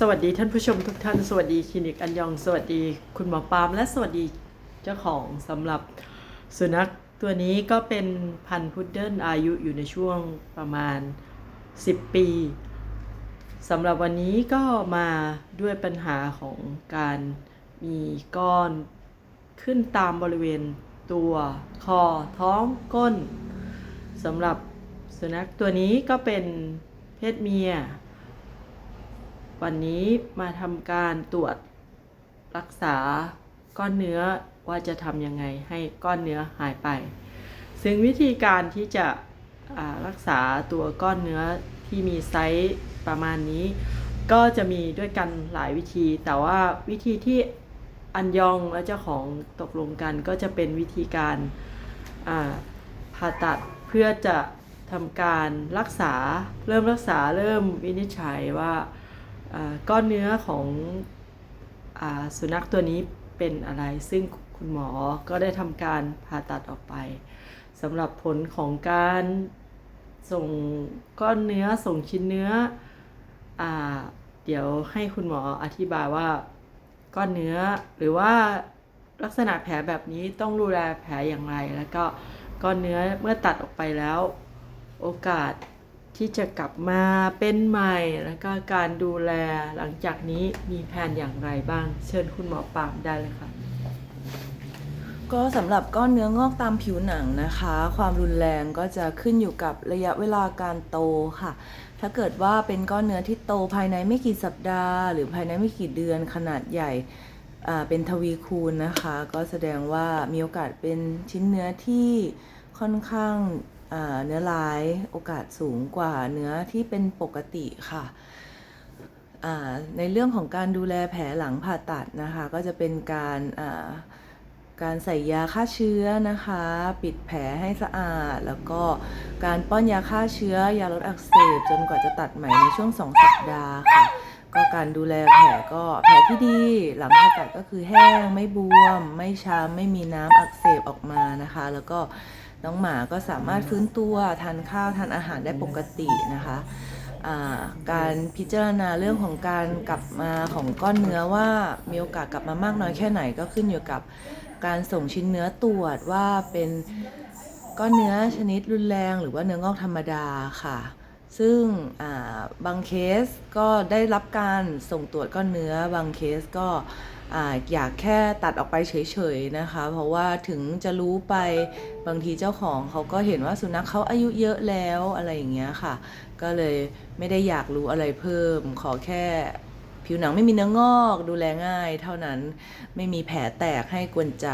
สวัสดีท่านผู้ชมทุกท่าน สวัสดีคลินิกอันยอง สวัสดีคุณหมอปาล์มและสวัสดีเจ้าของสำหรับสุนัขตัวนี้ก็เป็นพันธุ์พุดเดิ้ลอายุอยู่ในช่วงประมาณ 10 ปีสำหรับวันนี้ก็มาด้วยปัญหาของการมีก้อนขึ้นตามบริเวณตัวคอท้องก้นสำหรับสุนัขตัวนี้ก็เป็นเพศเมีย วันนี้มาทำการตรวจรักษาก้อนเนื้อว่าจะทำยังไงให้ก้อนเนื้อหายไป ซึ่งวิธีการที่จะรักษาตัวก้อนเนื้อที่มีไซส์ประมาณนี้ ก็จะมีด้วยกันหลายวิธี แต่ว่าวิธีที่อันยองและเจ้าของตกลงกันก็จะเป็นวิธีการผ่าตัดเพื่อจะทำการรักษาเริ่มรักษาเริ่มวินิจฉัยว่า ก้อนเนื้อของอสุนัขตัวนี้เป็นอะไร ซึ่งคุณหมอก็ได้ทำการผ่าตัดออกไปสำหรับผลของการส่งก้อนเนื้อส่งชิ้นเนื้ออเดี๋ยวให้คุณหมออธิบายว่าก้อนเนื้อหรือว่าลักษณะแผลแบบนี้ต้องดูแลแผลอย่างไร แล้วก็ก้อนเนื้อเมื่อตัดออกไปแล้ว โอกาส ที่จะกลับมาเป็นใหม่ แล้วก็การดูแลหลังจากนี้มีแผนอย่างไรบ้าง เชิญคุณหมอปามได้เลยค่ะก็สำหรับก้อนเนื้องอกตามผิวหนังนะคะ ความรุนแรงก็จะขึ้นอยู่กับระยะเวลาการโตค่ะ ถ้าเกิดว่าเป็นก้อนเนื้อที่โตภายในไม่กี่สัปดาห์ หรือภายในไม่กี่เดือนขนาดใหญ่เป็นทวีคูณนะคะ ก็แสดงว่ามีโอกาสเป็นชิ้นเนื้อที่ค่อนข้าง เนื้อร้ายโอกาสสูงกว่าเนื้อที่เป็นปกติค่ะ ในเรื่องของการดูแลแผลหลังผ่าตัดนะคะ ก็จะเป็นการการใส่ยาฆ่าเชื้อนะคะ ปิดแผลให้สะอาด แล้วก็การป้อนยาฆ่าเชื้อ ยาลดอักเสบจนกว่าจะตัดใหม่ในช่วง 2 สัปดาห์ค่ะ ก็การดูแลแผลก็แผลที่ดี หลังผ่าตัดก็คือแห้งไม่บวม ไม่ช้ำไม่มีน้ำอักเสบออกมานะคะ แล้วก็ น้องหมาก็สามารถฟื้นตัวทานข้าวทานอาหารได้ปกตินะคะอ่าการพิจารณาเรื่องของการกลับมาของก้อนเนื้อว่ามีโอกาสกลับมามากน้อยแค่ไหนก็ขึ้นอยู่กับการส่งชิ้นเนื้อตรวจว่าเป็นก้อนเนื้อชนิดรุนแรงหรือว่าเนื้องอกธรรมดาค่ะ ซึ่งอ่าบางเคสก็ได้รับการส่งตรวจก้อนเนื้อบางเคสก็ อยากแค่ตัดออกไปเฉยๆนะคะ เพราะว่าถึงจะรู้ไปบางทีเจ้าของเขาก็เห็นว่าสุนัขเขาอายุเยอะแล้วอะไรอย่างเงี้ยค่ะ ก็เลยไม่ได้อยากรู้อะไรเพิ่ม ขอแค่ผิวหนังไม่มีเนื้องอกดูแลง่าย เท่านั้นไม่มีแผลแตกให้กวนใจ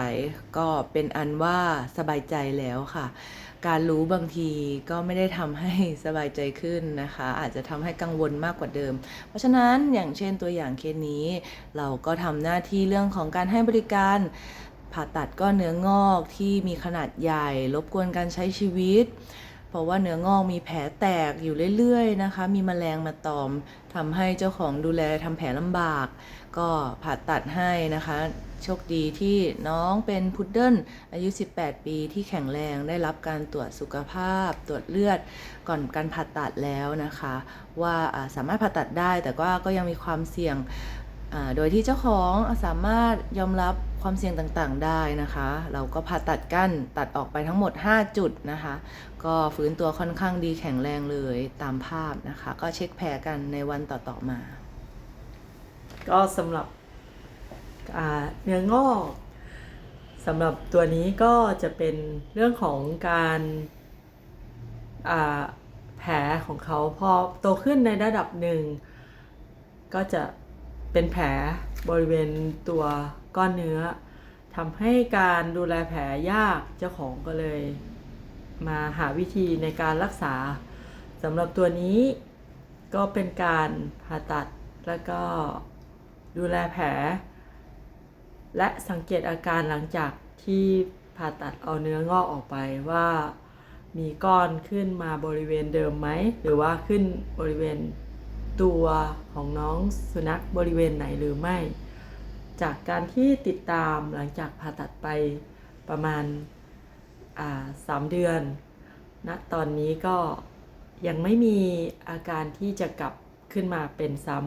ก็เป็นอันว่าสบายใจแล้วค่ะ การรู้บางทีก็ไม่ได้ทำให้สบายใจขึ้นนะคะ อาจจะทำให้กังวลมากกว่าเดิม เพราะฉะนั้นอย่างเช่นตัวอย่างเคสนี้ เราก็ทำหน้าที่เรื่องของการให้บริการผ่าตัดก้อนเนื้องอกที่มีขนาดใหญ่รบกวนการใช้ชีวิต เพราะว่าเนื้องอกมีแผลแตกอยู่เรื่อยๆนะคะ มีแมลงมาตอมทำให้เจ้าของดูแลทำแผลลำบาก ก็ผ่าตัดให้นะคะ โชคดีที่น้องเป็นพุดเดิ้ลอายุ 18 ปีที่แข็งแรงได้รับการตรวจสุขภาพ ตรวจเลือดก่อนการผ่าตัดแล้วนะคะ ว่าสามารถผ่าตัดได้แต่ว่าก็ยังมีความเสี่ยง โดยที่เจ้าของสามารถยอมรับความเสี่ยงต่างๆได้นะคะ เราก็ผ่าตัดกั้นตัดออกไปทั้งหมด 5 จุดนะคะ ก็ฟื้นตัวค่อนข้างดีแข็งแรงเลยตามภาพนะคะ ก็เช็คแผลกันในวันต่อๆมา ก็สำหรับเนื้องอกสำหรับตัวนี้ก็จะเป็นเรื่องของการแผลของเขาพอโตขึ้นในระดับหนึ่งก็จะ เป็นแผลบริเวณตัวก้อนเนื้อทำให้การดูแลแผลยากเจ้าของก็เลย มาหาวิธีในการรักษาสำหรับตัวนี้ก็เป็นการผ่าตัดแล้วก็ดูแลแผล และสังเกตอาการหลังจากที่ผ่าตัดเอาเนื้องอกออกไปว่ามีก้อนขึ้นมาบริเวณเดิมไหม หรือว่าขึ้นบริเวณ ตัวของน้องสุนัขบริเวณไหนหรือไม่ จากการที่ติดตามหลังจากผ่าตัดไปประมาณาสามเดือนณตอนนี้ก็ยังไม่มีอาการที่จะกลับขึ้นมาเป็นซ้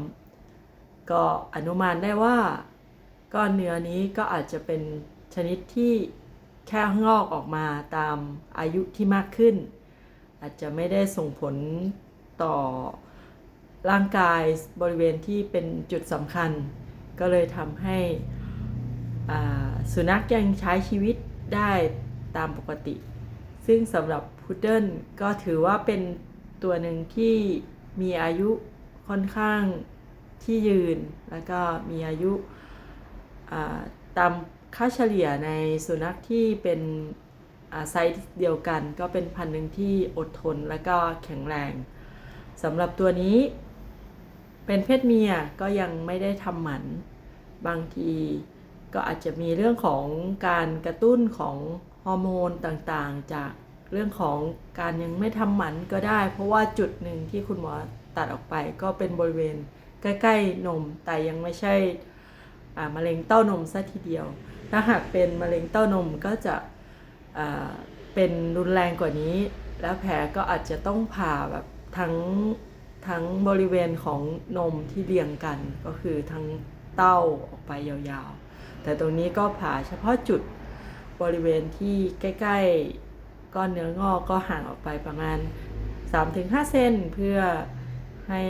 ำก็อนุมานได้ว่าก้อนเนื้อนี้ก็อาจจะเป็นชนิดที่แค่งอกออกมาตามอายุที่มากขึ้น อาจจะไม่ได้ส่งผลต่อ ร่างกายบริเวณที่เป็นจุดสำคัญ ก็เลยทำให้สุนัขยังใช้ชีวิตได้ตามปกติ ซึ่งสำหรับพุดเดิ้ลก็ถือว่าเป็นตัวหนึ่งที่มีอายุค่อนข้างที่ยืน แล้วก็มีอายุาตามค่าเฉลี่ยในสุนัขที่เป็นไซส์เดียวกัน ก็เป็นพันธุ์หนึ่งที่อดทนและก็แข็งแรงสำหรับตัวนี้ เป็นเพศเมียก็ยังไม่ได้ทำหมัน บางทีก็อาจจะมีเรื่องของการกระตุ้นของฮอร์โมนต่างๆ จากเรื่องของการยังไม่ทำหมันก็ได้ เพราะว่าจุดหนึ่งที่คุณหมอตัดออกไปก็เป็นบริเวณใกล้ๆนม แต่ยังไม่ใช่มะเร็งเต้านมซะทีเดียว ถ้าหากเป็นมะเร็งเต้านมก็จะเป็นรุนแรงกว่านี้ แล้วแผลก็อาจจะต้องผ่าแบบทั้ง ทั้งบริเวณของนมที่เรียงกันก็คือทั้งเต้าออกไปยาวๆ แต่ตรงนี้ก็ผ่าเฉพาะจุดบริเวณที่ใกล้ๆก้อนเนื้องอกก็ห่างออกไปประมาณ 3-5 เซนเพื่อให้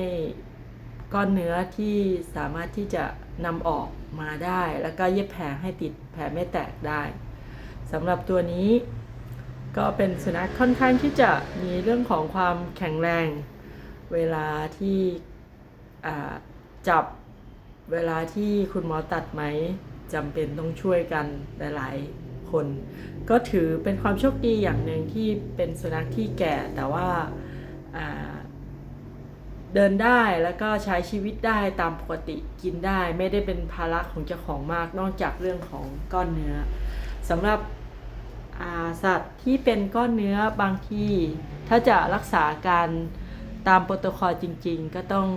ก้อนเนื้อที่สามารถที่จะนำออกมาได้ แล้วก็เย็บแผลให้ติดแผลไม่แตกได้สำหรับตัวนี้ก็เป็นสุนัขค่อนข้างที่จะมีเรื่องของความแข็งแรง เวลาที่จับเวลาที่คุณหมอตัดไหมจำเป็นต้องช่วยกันหลายๆคน ก็ถือเป็นความโชคดีอย่างหนึ่งที่เป็นสุนัขที่แก่แต่ว่าเดินได้แล้วก็ใช้ชีวิตได้ตามปกติกินได้ ไม่ได้เป็นภาระของเจ้าของมากนอกจากเรื่องของก้อนเนื้อสำหรับสัตว์ที่เป็นก้อนเนื้อบางที่ถ้าจะรักษาการ ตามโปรโตคอลจริง ๆ ก็ต้อง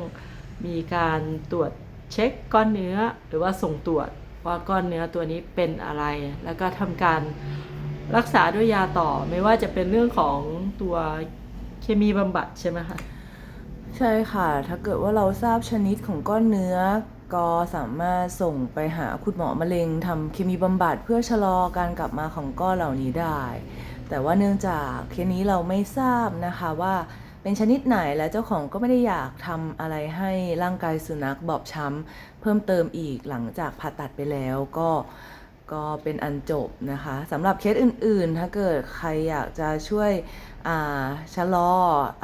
มีการตรวจเช็คก้อนเนื้อหรือว่าส่งตรวจว่าก้อนเนื้อตัวนี้เป็นอะไร แล้วก็ทำการรักษาด้วยยาต่อไม่ว่าจะเป็นเรื่องของตัวเคมีบำบัดใช่ไหมคะใช่ค่ะ ถ้าเกิดว่าเราทราบชนิดของก้อนเนื้อ ก็สามารถส่งไปหาคุณหมอมะเร็งทำเคมีบำบัดเพื่อชะลอการกลับมาของก้อนเหล่านี้ได้ แต่ว่าเนื่องจากเคสนี้เราไม่ทราบนะคะว่า เป็นชนิดไหนและเจ้าของก็ไม่ได้อยากทำอะไรให้ร่างกายสุนัขบอบช้ำเพิ่มเติมอีกหลังจากผ่าตัดไปแล้วก็ก็เป็นอันจบนะคะสำหรับเคสอื่นๆ ถ้าเกิดใครอยากจะช่วยชะลอ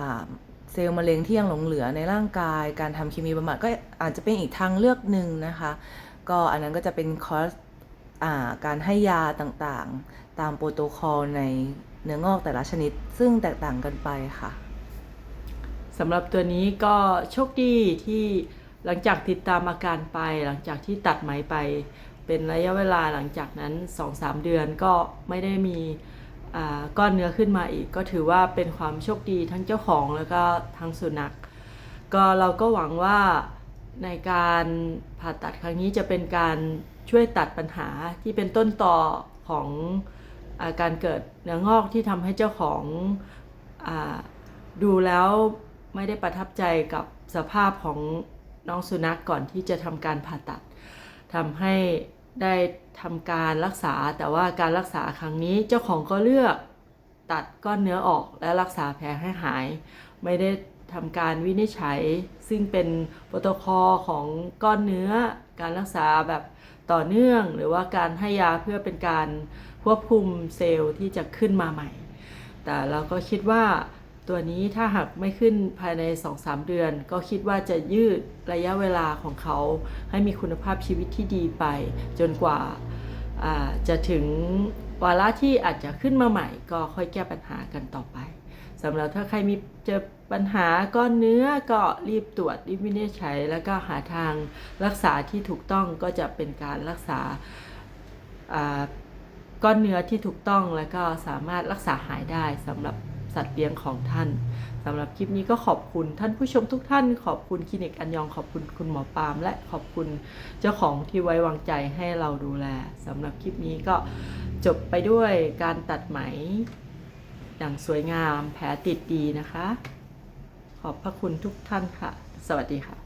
อเซลล์มะเร็งที่ยังหลงเหลือในร่างกาย การทำเคมีบำบัดก็อาจจะเป็นอีกทางเลือกหนึ่งนะคะ ก็อันนั้นก็จะเป็นคอร์สอการให้ยาต่างๆ ตามโปรโตคอลในเนื้องอกแต่ละชนิด ซึ่งแตกต่างกันไปค่ะ สำหรับตัวนี้ก็โชคดีที่หลังจากติดตามอาการไป หลังจากที่ตัดไหมไป เป็นระยะเวลาหลังจากนั้น 2-3 เดือนก็ไม่ได้มีก้อนเนื้อขึ้นมาอีก ก็ถือว่าเป็นความโชคดีทั้งเจ้าของแล้วก็ทั้งสุนัข ก็เราก็หวังว่าในการผ่าตัดครั้งนี้จะเป็นการช่วยตัดปัญหาที่เป็นต้นต่อของอาการเกิดเนื้องอกที่ทำให้เจ้าของอดูแล้ว ไม่ได้ประทับใจกับสภาพของน้องสุนัขก่อนที่จะทำการผ่าตัดทำให้ได้ทำการรักษา แต่ว่าการรักษาครั้งนี้เจ้าของก็เลือกตัดก้อนเนื้อออกและรักษาแผลให้หาย ไม่ได้ทำการวินิจฉัย ซึ่งเป็นโปรโตคอลของก้อนเนื้อ การรักษาแบบต่อเนื่อง หรือว่าการให้ยาเพื่อเป็นการควบคุมเซลล์ที่จะขึ้นมาใหม่ แต่เราก็คิดว่า ตัวนี้ถ้าหากไม่ขึ้นภายใน 2-3 เดือน ก็คิดว่าจะยืดระยะเวลาของเขา ให้มีคุณภาพชีวิตที่ดีไป จนกว่าาจะถึงวาระที่อาจจะขึ้นมาใหม่ ก็ค่อยแก้ปัญหากันต่อไปสำหรับถ้าใครมีเจอปัญหาก้อนเนื้อก็รีบตรวจรีบวินิจฉัย แล้วก็หาทางรักษาที่ถูกต้องก็จะเป็นการรักษาาก้อนเนื้อที่ถูกต้องแล้วก็สามารถรักษาหายได้สำหรับ สัตว์เลี้ยงของท่านสำหรับคลิปนี้ก็ขอบคุณท่านผู้ชมทุกท่าน ขอบคุณคลินิกอันยองขอบคุณคุณหมอปาล์มและขอบคุณเจ้าของที่ไว้วางใจให้เราดูแลสำหรับคลิปนี้ก็จบไปด้วยการตัดไหม อย่างสวยงามแผลติดดีนะคะ ขอบพระคุณทุกท่านค่ะ สวัสดีค่ะ